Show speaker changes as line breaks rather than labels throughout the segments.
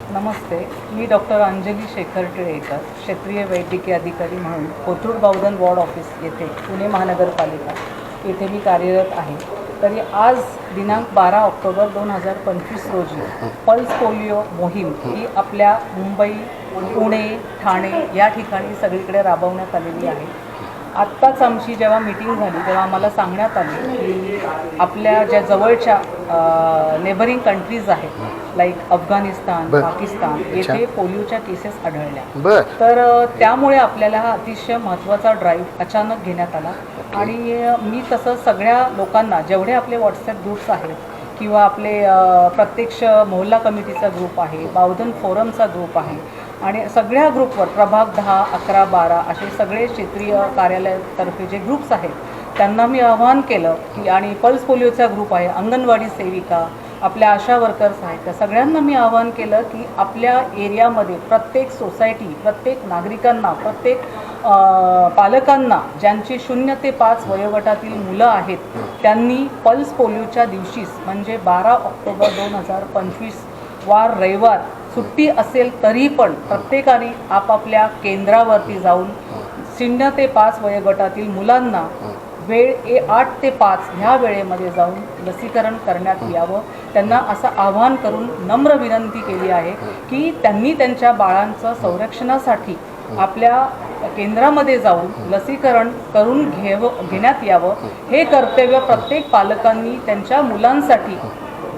नमस्ते मी डॉक्टर अंजली शेखर टिळेकर क्षेत्रीय वैद्यकीय अधिकारी म्हणून कोथरूड बावधन वॉर्ड ऑफिस येथे पुणे महानगरपालिका येथे मी कार्यरत आहे. तरी आज दिनांक बारा ऑक्टोबर दोन हजार पंचवीस रोजी पल्स पोलिओ मोहीम ही आपल्या मुंबई पुणे ठाणे या ठिकाणी सगळीकडे राबवण्यात आलेली आहे. आत्ताच आमची जेव्हा मीटिंग झाली तेव्हा आम्हाला सांगण्यात आले की आपल्या ज्या जवळच्या नेबरिंग कंट्रीज आहेत लाईक अफगाणिस्तान. पाकिस्तान येथे पोलिओच्या केसेस आढळल्या. तर त्यामुळे आपल्याला हा अतिशय महत्त्वाचा ड्राईव्ह अचानक घेण्यात आला. आणि मी तसं सगळ्या लोकांना जेवढे आपले व्हॉट्सॲप ग्रुप्स आहेत किंवा आपले प्रत्यक्ष मोहल्ला कमिटीचा ग्रुप आहे बावधन फोरमचा ग्रुप आहे आणि सगळ्या ग्रुपवर प्रभाग दहा अकरा बारा असे सगळे क्षेत्रीय कार्यालयातर्फे जे ग्रुप्स आहेत त्यांना मी आवाहन केलं की आणि पल्स पोलिओचा ग्रुप आहे अंगणवाडी सेविका आपल्या आशा वर्कर्स आहेत त्या सगळ्यांना मी आवाहन केलं की आपल्या एरियामध्ये प्रत्येक सोसायटी प्रत्येक नागरिकांना प्रत्येक पालकांना ज्यांची शून्य ते पाच वयोगटातील मुलं आहेत त्यांनी पल्स पोलिओच्या दिवशीच म्हणजे बारा ऑक्टोबर दोन हजार पंचवीस वार रविवार सुट्टी असेल तरी पण प्रत्येकाने आपापल्या केंद्रावरती जाऊन शून्य ते पाच वयोगटातील मुलांना वेळ ए आठ ते पाच ह्या वेळेमध्ये जाऊन लसीकरण करण्यात यावं. त्यांना असं आवाहन करून नम्र विनंती केली आहे की त्यांनी त्यांच्या बाळांचं संरक्षणासाठी आपल्या केंद्रामध्ये जाऊन लसीकरण करून घेव घेण्यात यावं. हे कर्तव्य प्रत्येक पालकांनी त्यांच्या मुलांसाठी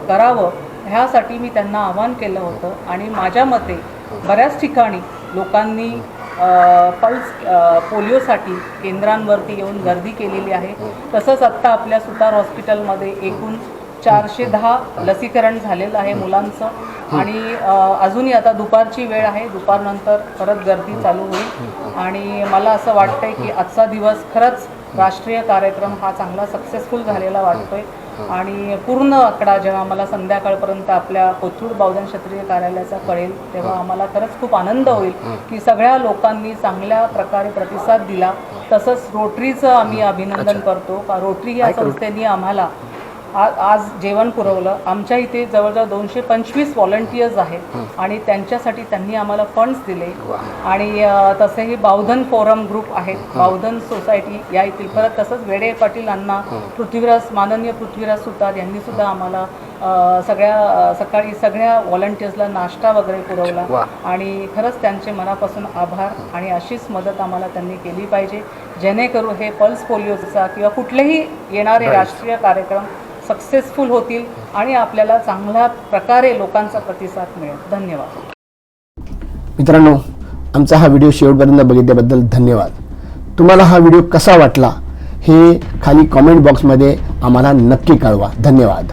करावं. ह्यासाठी मी त्यांना आवाहन केलं होतं. आणि माझ्या मते बऱ्याच ठिकाणी लोकांनी पल्स पोलिओसाठी केंद्रांवरती येऊन गर्दी केलेली आहे. तसंच आत्ता आपल्या सुतार हॉस्पिटलमध्ये एकूण चारशे दहा लसीकरण झालेलं आहे मुलांचं. आणि अजूनही आता दुपारची वेळ आहे. दुपारनंतर परत गर्दी चालू होईल. आणि मला असं वाटतंय की आजचा दिवस खरंच राष्ट्रीय कार्यक्रम हा चांगला सक्सेसफुल झालेला वाटतोय. आणि पूर्ण आकडा जेव्हा मला संध्याकाळपर्यंत आपल्या कोथरूड बावधन क्षत्रिय कार्यालयाचा कळेल तेव्हा आम्हाला खरंच खूप आनंद होईल की सगळ्या लोकांनी चांगल्या प्रकारे प्रतिसाद दिला. तसंच रोटरीचं आम्ही अभिनंदन करतो. का रोटरी या संस्थेने आम्हाला आ- आज जेवण पुरवलं. आमच्या इथे जवळजवळ दोनशे पंचवीस व्हॉलंटियर्स आहेत आणि त्यांच्यासाठी त्यांनी आम्हाला फंड्स दिले. आणि तसेही बावधन फोरम ग्रुप आहेत. बावधन सोसायटी या येथील परत तसंच वेडे पाटील अण्णा पृथ्वीराज माननीय पृथ्वीराज सुतार यांनी सुद्धा आम्हाला सगळ्या सकाळी सगळ्या व्हॉलंटियर्सला नाश्ता वगैरे पुरवला. आणि खरंच त्यांचे मनापासून आभार आणि अशीच मदत आम्हाला त्यांनी केली पाहिजे. जेणेकरून हे पल्स पोलिओचा किंवा कुठलेही येणारे राष्ट्रीय कार्यक्रम सक्सेसफुल होतील आणि आपल्याला चांगल्या प्रकारे लोकांचा प्रतिसाद मिळेल. धन्यवाद.
मित्रांनो आमचा हा व्हिडिओ शेवटपर्यंत बघितल्याबद्दल धन्यवाद. तुम्हाला हा व्हिडिओ कसा वाटला हे खाली कॉमेंट बॉक्समध्ये आम्हाला नक्की कळवा. धन्यवाद.